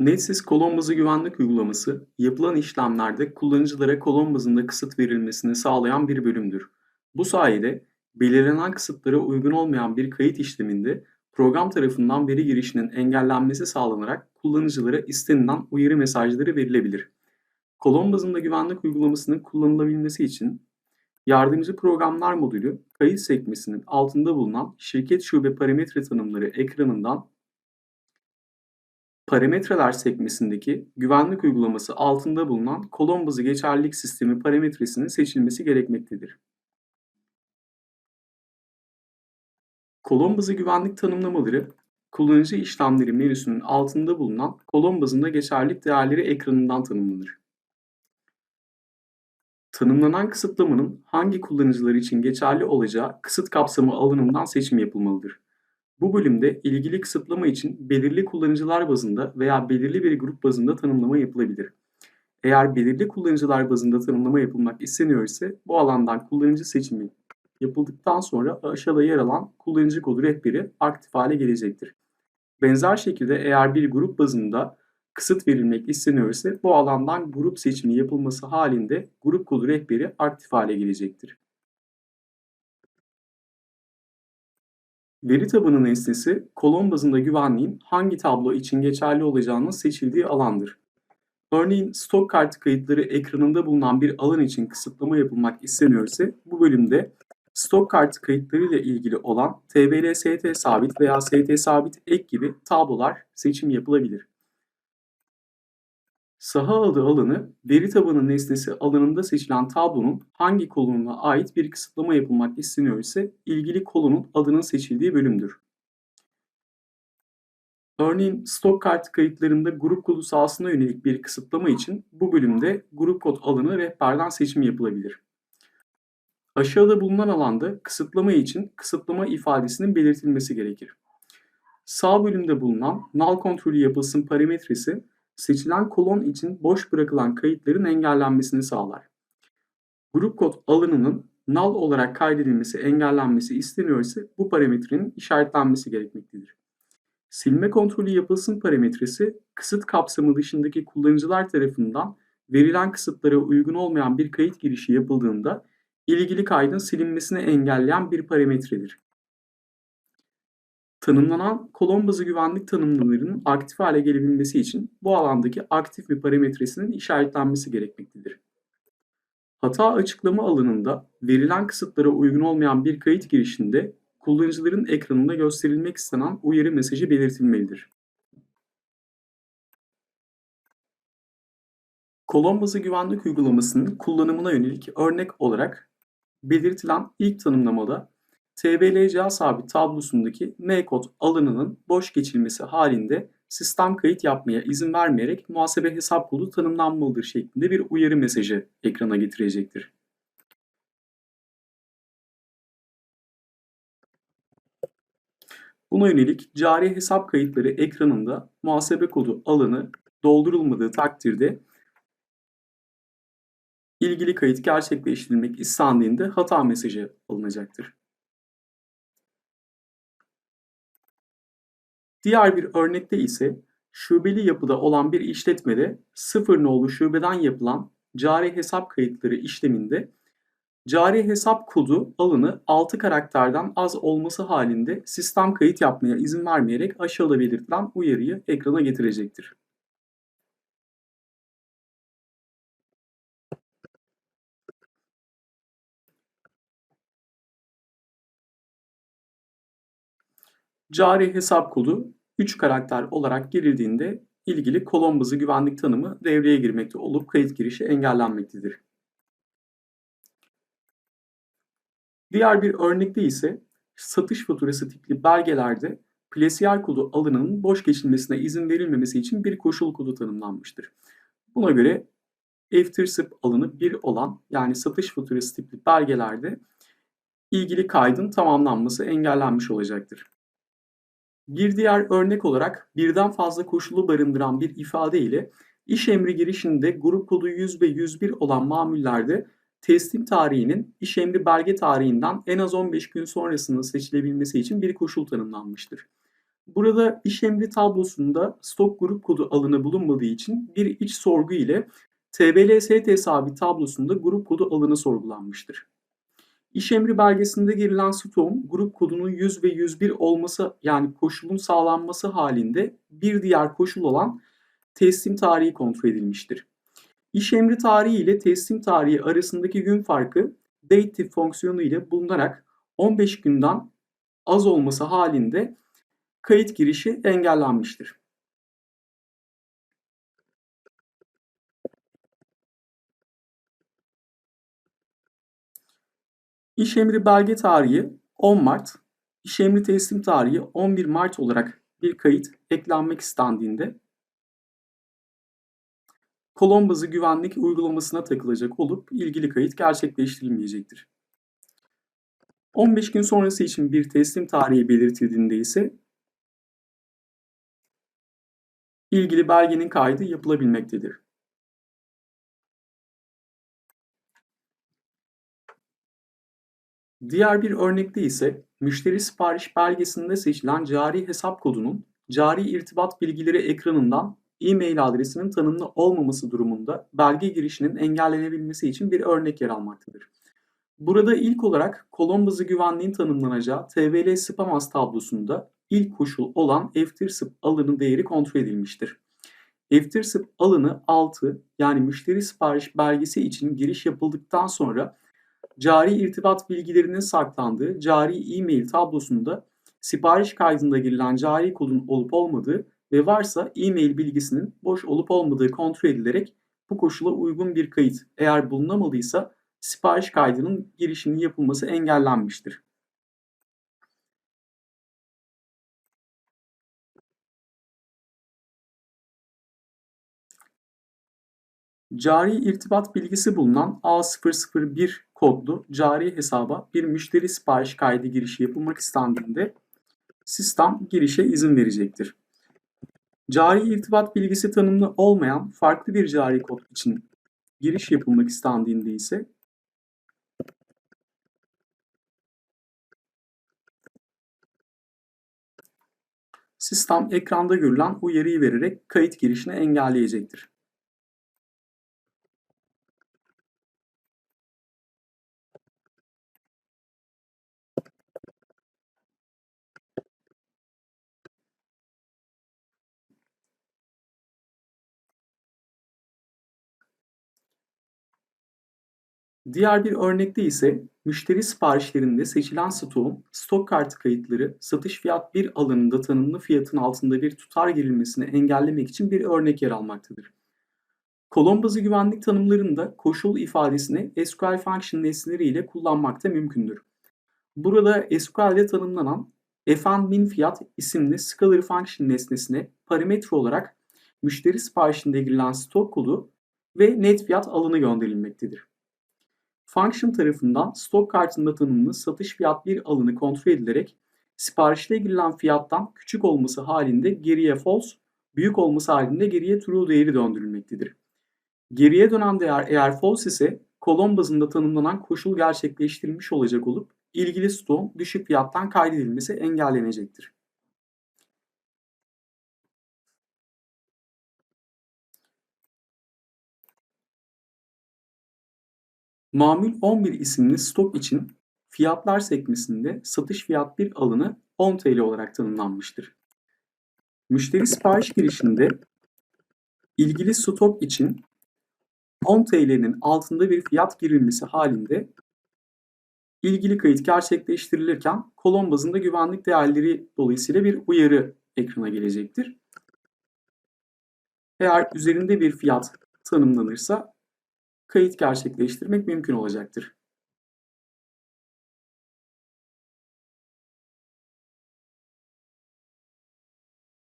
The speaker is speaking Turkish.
Netsiz bazı güvenlik uygulaması, yapılan işlemlerde kullanıcılara kolon bazında kısıt verilmesini sağlayan bir bölümdür. Bu sayede belirlenen kısıtlara uygun olmayan bir kayıt işleminde program tarafından veri girişinin engellenmesi sağlanarak kullanıcılara istenilen uyarı mesajları verilebilir. Kolon bazında güvenlik uygulamasının kullanılabilmesi için yardımcı programlar modülü kayıt sekmesinin altında bulunan şirket şube parametre tanımları ekranından Parametreler sekmesindeki güvenlik uygulaması altında bulunan bazı geçerlilik sistemi parametresinin seçilmesi gerekmektedir. Bazı güvenlik tanımlamaları, kullanıcı işlemleri menüsünün altında bulunan kolon bazında geçerlilik değerleri ekranından tanımlanır. Tanımlanan kısıtlamanın hangi kullanıcılar için geçerli olacağı kısıt kapsamı alanından seçim yapılmalıdır. Bu bölümde ilgili kısıtlama için belirli kullanıcılar bazında veya belirli bir grup bazında tanımlama yapılabilir. Eğer belirli kullanıcılar bazında tanımlama yapılmak isteniyor ise bu alandan kullanıcı seçimi yapıldıktan sonra aşağıda yer alan kullanıcı kodu rehberi aktif hale gelecektir. Benzer şekilde eğer bir grup bazında kısıt verilmek isteniyor ise bu alandan grup seçimi yapılması halinde grup kodu rehberi aktif hale gelecektir. Veri tabanı nesnesi, kolon bazında güvenliğin hangi tablo için geçerli olacağının seçildiği alandır. Örneğin stok kartı kayıtları ekranında bulunan bir alan için kısıtlama yapılmak isteniyorsa bu bölümde stok kartı kayıtları ile ilgili olan TBL ST sabit veya ST sabit ek gibi tablolar seçim yapılabilir. Saha adı alanı, veri tabanı nesnesi alanında seçilen tablonun hangi kolonuna ait bir kısıtlama yapılmak isteniyor ise ilgili kolonun adının seçildiği bölümdür. Örneğin stok kartı kayıtlarında grup kodu sahasına yönelik bir kısıtlama için bu bölümde grup kod alanı rehberden seçim yapılabilir. Aşağıda bulunan alanda kısıtlama için kısıtlama ifadesinin belirtilmesi gerekir. Sağ bölümde bulunan null kontrolü yapılsın parametresi seçilen kolon için boş bırakılan kayıtların engellenmesini sağlar. Grup kod alanının null olarak kaydedilmesi engellenmesi isteniyorsa bu parametrenin işaretlenmesi gerekmektedir. Silme kontrolü yapılsın parametresi kısıt kapsamı dışındaki kullanıcılar tarafından verilen kısıtlara uygun olmayan bir kayıt girişi yapıldığında ilgili kaydın silinmesini engelleyen bir parametredir. Tanımlanan kolon güvenlik tanımlamalarının aktif hale gelebilmesi için bu alandaki aktif bir parametresinin işaretlenmesi gerekmektedir. Hata açıklama alanında verilen kısıtlara uygun olmayan bir kayıt girişinde kullanıcıların ekranında gösterilmek istenen uyarı mesajı belirtilmelidir. Kolon güvenlik uygulamasının kullanımına yönelik örnek olarak belirtilen ilk tanımlamada TBLCA sabit tablosundaki M-kod alanının boş geçilmesi halinde sistem kayıt yapmaya izin vermeyerek muhasebe hesap kodu tanımlanmalıdır şeklinde bir uyarı mesajı ekrana getirecektir. Buna yönelik cari hesap kayıtları ekranında muhasebe kodu alanı doldurulmadığı takdirde ilgili kayıt gerçekleştirilmek istendiğinde hata mesajı alınacaktır. Diğer bir örnekte ise şubeli yapıda olan bir işletmede sıfır nolu şubeden yapılan cari hesap kayıtları işleminde cari hesap kodu alanı 6 karakterden az olması halinde sistem kayıt yapmaya izin vermeyerek aşağıda belirtilen uyarıyı ekrana getirecektir. Cari hesap kodu 3 karakter olarak girildiğinde ilgili kolon bazı güvenlik tanımı devreye girmekte olup kayıt girişi engellenmektedir. Diğer bir örnekte ise satış faturası tipli belgelerde plesiyer kodu alanının boş geçilmesine izin verilmemesi için bir koşul kodu tanımlanmıştır. Buna göre FTIRSIP alanı 1 olan yani satış faturası tipli belgelerde ilgili kaydın tamamlanması engellenmiş olacaktır. Bir diğer örnek olarak birden fazla koşulu barındıran bir ifade ile iş emri girişinde grup kodu 100 ve 101 olan mamullerde teslim tarihinin iş emri belge tarihinden en az 15 gün sonrasında seçilebilmesi için bir koşul tanımlanmıştır. Burada iş emri tablosunda stok grup kodu alanı bulunmadığı için bir iç sorgu ile TBLST sabit tablosunda grup kodu alanı sorgulanmıştır. İş emri belgesinde girilen stokun grup kodunun 100 ve 101 olması yani koşulun sağlanması halinde bir diğer koşul olan teslim tarihi kontrol edilmiştir. İş emri tarihi ile teslim tarihi arasındaki gün farkı datetip fonksiyonu ile bulunarak 15 günden az olması halinde kayıt girişi engellenmiştir. İş emri belge tarihi 10 Mart, iş emri teslim tarihi 11 Mart olarak bir kayıt eklenmek istendiğinde kolon bazı güvenlik uygulamasına takılacak olup ilgili kayıt gerçekleştirilmeyecektir. 15 gün sonrası için bir teslim tarihi belirtildiğinde ise ilgili belgenin kaydı yapılabilmektedir. Diğer bir örnekte ise müşteri sipariş belgesinde seçilen cari hesap kodunun cari irtibat bilgileri ekranından e-mail adresinin tanımlı olmaması durumunda belge girişinin engellenebilmesi için bir örnek yer almaktadır. Burada ilk olarak bazı güvenliğin tanımlanacağı TVL SPAMAS tablosunda ilk koşul olan FTIRSIP alanı değeri kontrol edilmiştir. FTIRSIP alanı 6 yani müşteri sipariş belgesi için giriş yapıldıktan sonra cari irtibat bilgilerinin saklandığı cari e-mail tablosunda sipariş kaydında girilen cari kodun olup olmadığı ve varsa e-mail bilgisinin boş olup olmadığı kontrol edilerek bu koşula uygun bir kayıt eğer bulunamadıysa sipariş kaydının girişinin yapılması engellenmiştir. Cari irtibat bilgisi bulunan A001 kodlu cari hesaba bir müşteri sipariş kaydı girişi yapılmak istendiğinde sistem girişe izin verecektir. Cari irtibat bilgisi tanımlı olmayan farklı bir cari kod için giriş yapılmak istendiğinde ise sistem ekranda görülen uyarıyı vererek kayıt girişini engelleyecektir. Diğer bir örnekte ise müşteri siparişlerinde seçilen stoğun stok kartı kayıtları satış fiyat 1 alanında tanımlı fiyatın altında bir tutar girilmesini engellemek için bir örnek yer almaktadır. Kolon bazı güvenlik tanımlarında koşul ifadesini SQL function nesneleri ile kullanmak da mümkündür. Burada SQL'de tanımlanan fn fiyat isimli scalar function nesnesine parametre olarak müşteri siparişinde girilen stok kodu ve net fiyat alanı gönderilmektedir. Function tarafından stok kartında tanımlı satış fiyat bir alanı kontrol edilerek siparişte girilen fiyattan küçük olması halinde geriye false, büyük olması halinde geriye true değeri döndürülmektedir. Geriye dönen değer eğer false ise kolon bazında tanımlanan koşul gerçekleştirilmiş olacak olup ilgili stoğun düşük fiyattan kaydedilmesi engellenecektir. Mamül 11 isimli stok için fiyatlar sekmesinde satış fiyat bir alanı 10 TL olarak tanımlanmıştır. Müşteri sipariş girişinde ilgili stok için 10 TL'nin altında bir fiyat girilmesi halinde ilgili kayıt gerçekleştirilirken kolon bazında güvenlik değerleri dolayısıyla bir uyarı ekrana gelecektir. Eğer üzerinde bir fiyat tanımlanırsa kayıt gerçekleştirmek mümkün olacaktır.